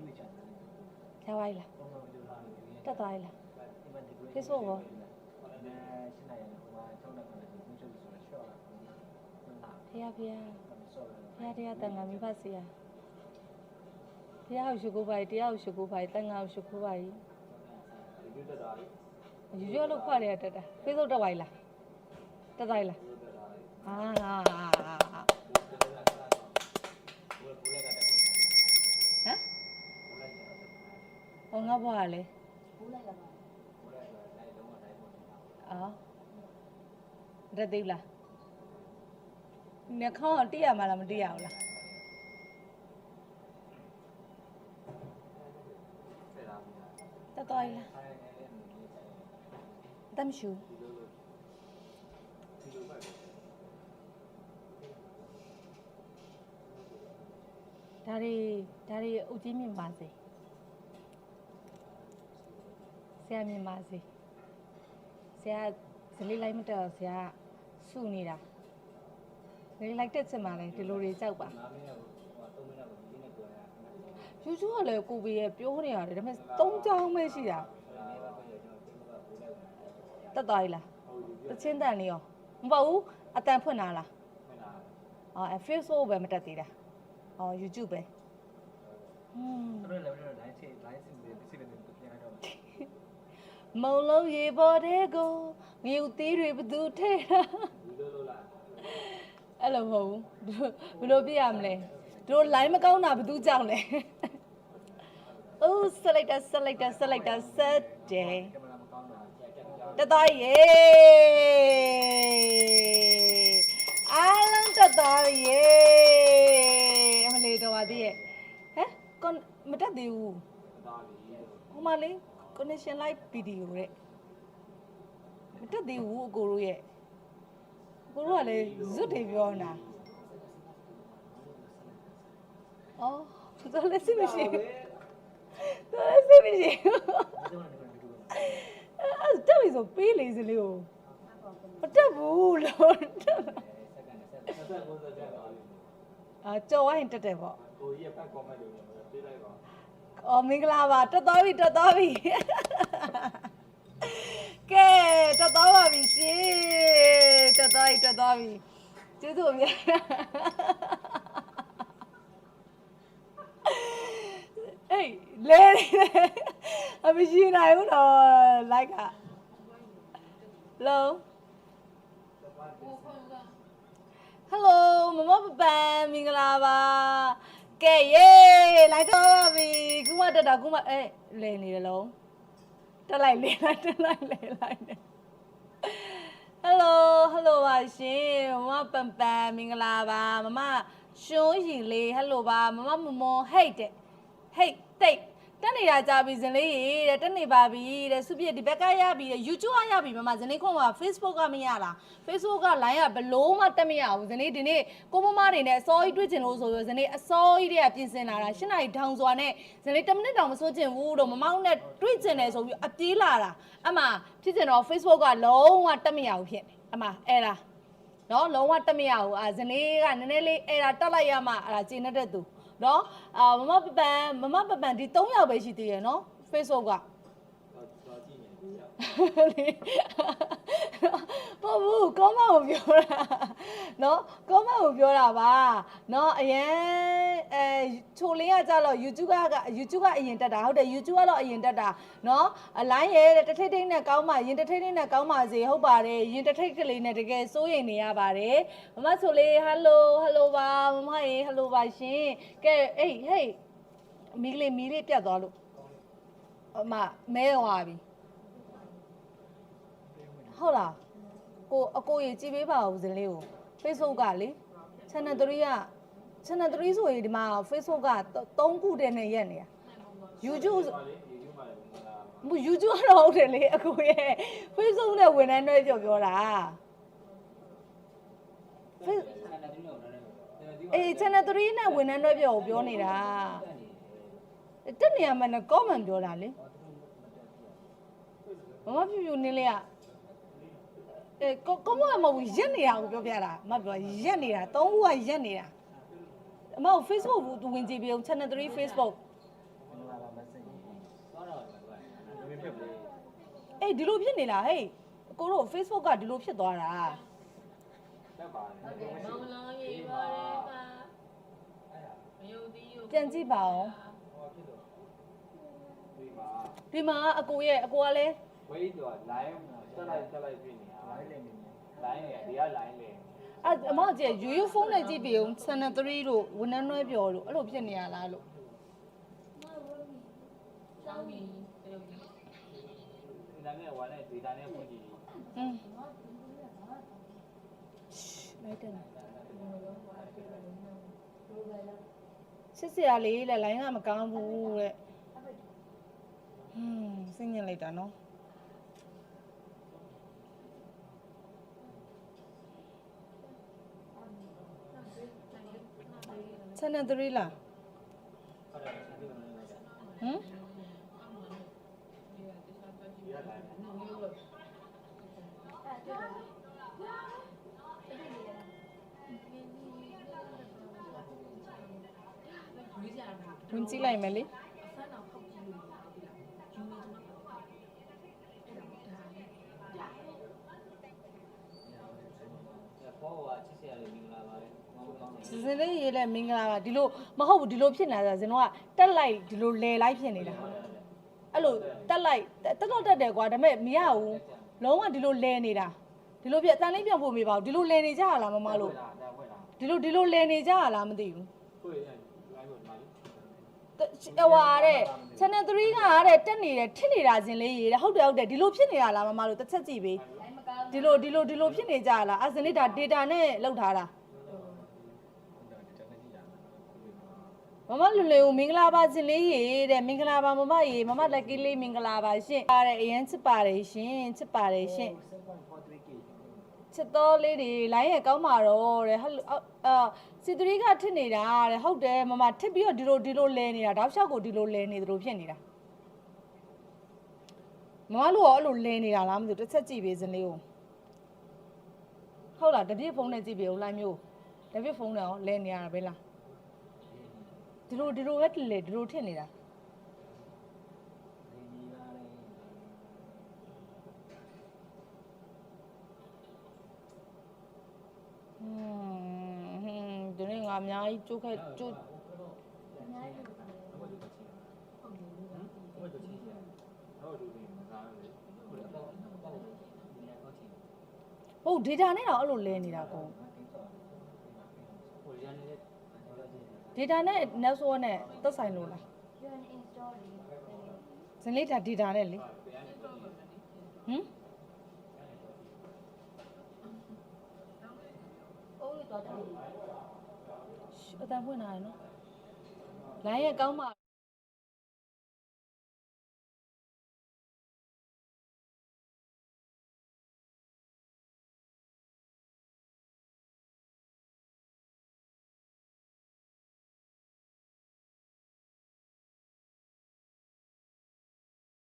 ရွေးချတယ်ရပါလားပုံမှန်လိုလာနေတယ်တက်သွားလားဒီမှာဒီ Facebook ရောအဲရှင်းနိုင်ရင်ဟိုမှာချုံတဲ့ခါနဲ့ဒီချုပ်ဆိုတော့ရှော့လာတယ်ဟုတ်လားဖះဖះဆော့တယ်ဖះတရားတန်ခါမိဘစီယာဖះကိုရှိခိုးပါတရားကိုရှိခိုးပါတန်ခါကိုရှိခိုးပါဒီလိုတက်တာလေယူရလို့ခွာရတက်တာ Facebook တက်ပါလားတက်သွားလားအာ ဘိုးကတက် ဟမ် ဘိုးလိုက်ကျတယ် ဟောငါဘွားလေဘိုးလိုက်လိုက်တော့တိုင်းတော့တိုင်းပေါ်နေတာအော်တက်သေးလားနှာခေါင်းကတိရမှာလားမတိရဘူးလားဖဲလာပြီတက်သွားလားဆိုင်နေနေနေတမ်းရှူဒီလိုလိုဒီလိုပဲဒါတွေဒါတွေအုတ်ကြီးမြင်ပါစေ ဆရာမြင်ပါစေဆရာဇလေးလိုက်မတက်တော့ဆရာစုနေတာဇလေးလိုက်တက်ချင်ပါလေဒီလိုတွေကြောက်ပါငါမင်းကဟို3မိနစ်ကိုဒီနေ့ပြောရတာယူကျူးကလည်းကိုဘေရဲ့ပြောနေရတယ်ဒါပေမဲ့သုံးချောင်းပဲရှိတာဒါနဲ့ပဲပြောရကျွန်တော်ဘိုးလိုက်ဝင်တက်သွားပြီလားတချင်းတန်လေးရောမပေါ့ဘူးအတန်ဖွင့်လာလားမင်းလားအော်အဲ Facebook ပဲမတက်သေးတာအော် YouTube ပဲဟွန်းသူတို့လည်းလည်း line ချိန် line စဉ်ပြီးပြည့်နေတယ်ပြန်တော့ မုံလုံးရေပေါ်တဲ့ကိုငရုတ်သေးတွေဘသူထဲတာဒီလိုလိုလားအဲ့လိုမဟုတ်ဘူးဘယ်လိုပြရမလဲတို့ line မကောင်းတာဘသူကြောက်လဲအိုးဆက်လိုက်တာဆက်လိုက်တာဆက်လိုက်တာဆက်တယ်ကင်မရာမကောင်းတာကြာကြာကြာတက်သွားရေအားလုံးတက်သွားရေအမလေးတော်ပါသေးရဲ့ဟမ်ကွန်မတက်သေးဘူးတော့ပြီဟိုမှာလေ connection live video တဲ့မတက်သေးဘူးအကိုတို့ရဲ့အကိုတို့ကလည်းဇွတ်တွေပြောနေတာအော်တော်လည်းစိတ်မရှိဘူးတော်လည်းစိတ်မရှိဘူးဒီတော့လည်းဒီလိုအဲ့ဒါတက်ပြီဆိုပေးလေစလေးကိုမတက်ဘူးလို့တက်စက္ကန့်နဲ့ဆက်ဆက်ဆက်ဆက်ပါလိမ့်မယ်အာကြော်ဝိုင်းတက်တယ်ပေါ့ကိုကြီးကဖတ် comment လုပ်နေတယ်ပြေးလိုက်ပါ အော်မင်္ဂလာပါတက်သွားပြီတက်သွားပြီကဲတက်သွားပါပြီရှင်တက်သွားပြီတက်သွားပြီကျေးဇူးအများအေးလဲနေတယ်အမရှိနိုင်ဘူးတော့ like ကလုံးဟယ်လိုမမပပန်မင်္ဂလာပါ ကဲယေးလိုက်တော့ပါပြီခုမှတက်တာခုမှအဲလဲနေတယ်လုံးတက်လိုက်လဲလိုက်တက်လိုက်လဲလိုက်နေဟယ်လိုဟယ်လိုပါရှင်မမပန်ပန်မင်္ဂလာပါမမရှုံးရီလေးဟယ်လိုပါမမမမောဟိတ်တဲ့ဟိတ်တိတ် တက်နေတာကြပြီဇင်လေးရေတဲ့တက်နေပါပြီတဲ့စုပြည့်ဒီဘက်ကရပြီတဲ့ YouTube ကရပြီမမဇင်လေးခွန်က Facebook ကမရလား Facebook က line ကဘလို့မှတက်မရဘူးဇင်လေးဒီနေ့ကိုမမတွေနဲ့အစောကြီးတွေ့ကျင်လို့ဆိုပြီးဇင်လေးအစောကြီးတည်းကပြင်ဆင်လာတာ၈နာရီထောင်စွာနဲ့ဇင်လေး10မိနစ်တောင်မစိုးကျင်ဘူးတော့မမောင်းနဲ့တွေ့ကျင်တယ်ဆိုပြီးအပြေးလာတာအမှဖြစ်ကျင်တော့ Facebook ကလုံးဝတက်မရဘူးဖြစ်နေအမှအဲ့ဒါနော်လုံးဝတက်မရဘူးအာဇင်လေးကနည်းနည်းလေးအဲ့ဒါတက်လိုက်ရမှအဲ့ဒါကျင်တဲ့သူ နော်အာမမပပန်မမပပန်ဒီ3ယောက်ပဲရှိသေးရဲ့နော် Facebook ကတော့တော့ကြည့်နေပြီပေါ့ဘူးကောမကိုပြောတာနော်ကောမကိုပြောတာပါနော်အရင်အဲ ချိုလင်းကကြတော့ YouTube က YouTube ကအရင်တက်တာဟုတ်တယ် YouTube ကတော့အရင်တက်တာနော်အလိုင်းရဲ့တထိတ်ထိတ်နဲ့ကောင်းပါရင်တထိတ်ထိတ်နဲ့ကောင်းပါစေဟုတ်ပါတယ်ရင်တထိတ်ကလေးနဲ့တကယ်စိုးရိမ်နေရပါတယ်မမဆိုလေးဟယ်လိုဟယ်လိုပါမမရေဟယ်လိုပါရှင်ကဲအေးဟေးမီးလေးမီးလေးပြတ်သွားလို့အမမဲသွားပြီဟုတ်လားကိုအကိုကြီးကြည်ပေးပါဦးဇင်လေးကို Facebook ကလေ channel 3က channel 3ဆိုရင်ဒီမှာ Facebook က3ခုတည်းနဲ့ရက်နေတာ YouTube ဆိုပါလေဒီယူပါလေမလားမ YouTube ကတော့ဟုတ်တယ်လေအကိုရဲ့ Facebook နဲ့ဝန်ထမ်းတွေပြောပြောတာအဲ့ဒါဒီလိုလည်းလည်းအေး channel 3နဲ့ဝန်ထမ်းတွေပြောပြောနေတာတက်နေရမှနဲ့ comment ပြောတာလေမမဖြူဖြူနင်းလေးကအဲကောကောမမဟုတ်ဘူးရက်နေတာကိုပြောပြတာမပြောရက်နေတာ၃ခုကရက်နေတာ အမက Facebook ဘူးသူဝင်ကြည့်ပြအောင် channel 3 Facebook မင်းဖြစ်ဘူးအေးဒီလိုဖြစ်နေလားဟေးအကိုတို့ Facebook ကဒီလိုဖြစ်သွားတာတက်ပါတဟုတ်ယ်ကဲ့မောင်လောင်းရေးပါတယ်မှာမယုံသေးဘူးပြန်ကြည့်ပါအောင်ဟောဖြစ်တော့ဒီမှာဒီမှာအကိုရဲ့အကိုကလည်းဝေးတော့ line တက်လိုက်တက်လိုက်ပြင်နေတာ line လေနေ line လေဒီက line လေ အအမကြီးရိုးရိုးဖုန်းနဲ့ကြည့်ပြီးအောင် channel 3လို့ဝန်နှန်းနှွဲပြောလို့အဲ့လိုဖြစ်နေရလားလို့စောင်းပြီးတရုတ်ကြီးဒီတိုင်းနဲ့ဝါနဲ့ဒီတိုင်းနဲ့ဖွင့်ကြည့်อืมလိုက်တယ်စစ်စရာလေးလေလိုင်းကမကောင်းဘူးတဲ့ဟွန်းစိတ်ညစ်လိုက်တာနော် ဆန်နဒရီလားဟမ်ဝင်ကြည့်လိုက်မယ်လေဆန်းတော်ဖောက်ကြည့်လို့ယူနေတယ်ဖောကချစ်စရာလေးမင်္ဂလာပါလေ မောင်ကောင်းတယ်စစင်လေးရေးလဲမင်္ဂလာပါဒီလိုမဟုတ်ဘူးဒီလိုဖြစ်နေတာဇင်တော့ကတက်လိုက်ဒီလိုလဲလိုက်ဖြစ်နေတာအဲ့လိုတက်လိုက်တက်တော့တက်တယ်ကွာဒါပေမဲ့မရဘူးလုံးဝဒီလိုလဲနေတာဒီလိုပြအတန်လေးပြန်ဖို့မေးပါဘူးဒီလိုလဲနေကြရလားမမလို့ဒါဖွင့်တာဒီလိုဒီလိုလဲနေကြရလားမသိဘူးဖွင့်ရင် line ပေါ်မှာလေတဟွာတဲ့ channel 3ကတဲ့တက်နေတယ်ထစ်နေတာဇင်လေးရေးတဲ့ဟုတ်တယ်ဟုတ်တယ်ဒီလိုဖြစ်နေတာလားမမလို့တစ်ချက်ကြည့်ပေးဒီလိုဒီလိုဒီလိုဖြစ်နေကြရလားအဇင်လေးဒါ data နဲ့လောက်ထားတာ မမလွယ်လွယ်ကိုမင်္ဂလာပါရှင်လေးရေတဲ့မင်္ဂလာပါမမရေမမလက်ကီလေးမင်္ဂလာပါရှင်ပါတယ်အရင်ချစ်ပါတယ်ရှင်ချစ်ပါတယ်ရှင် 7.43k ချစ်တော်လေးတွေလိုင်းရကောင်းပါတော့တဲ့ဟယ်လိုအာစီတရီကထစ်နေတာတဲ့ဟုတ်တယ်မမထစ်ပြီးတော့ဒီလိုဒီလိုလဲနေတာတောက်လျှောက်ကိုဒီလိုလဲနေသလိုဖြစ်နေတာမမတို့ရောအဲ့လိုလဲနေတာလားမသိဘူးတစ်ချက်ကြည့်ပေးစင်လေးကိုဟုတ်လားတပြည့်ဖုန်းနဲ့ကြည့်ပေးဦးလိုင်းမျိုးတပြည့်ဖုန်းနဲ့ရောလဲနေရတာပဲလား ဒီလိုဒီလိုပဲလေဒီလိုထစ်နေတာဒီလာလေဟွန်းဟွန်းဒီနေ့ငါအများကြီးကျိုးခဲ့ကျိုးဟုတ်တယ်ဟုတ်တယ်မစားဘူးဟုတ်တယ်ပေါ့ပေါ့ဒီနေ့ကောချင်းဟုတ် data နဲ့တော့အဲ့လိုလဲနေတာကောဟိုရန်နေတဲ့ data နဲ့ network နဲ့သက်ဆိုင်လို့လားဇင်လေးဒါ data နဲ့လေဟမ်အတန်ဖွင့်လာရနော်လိုင်းရကောင်းပါ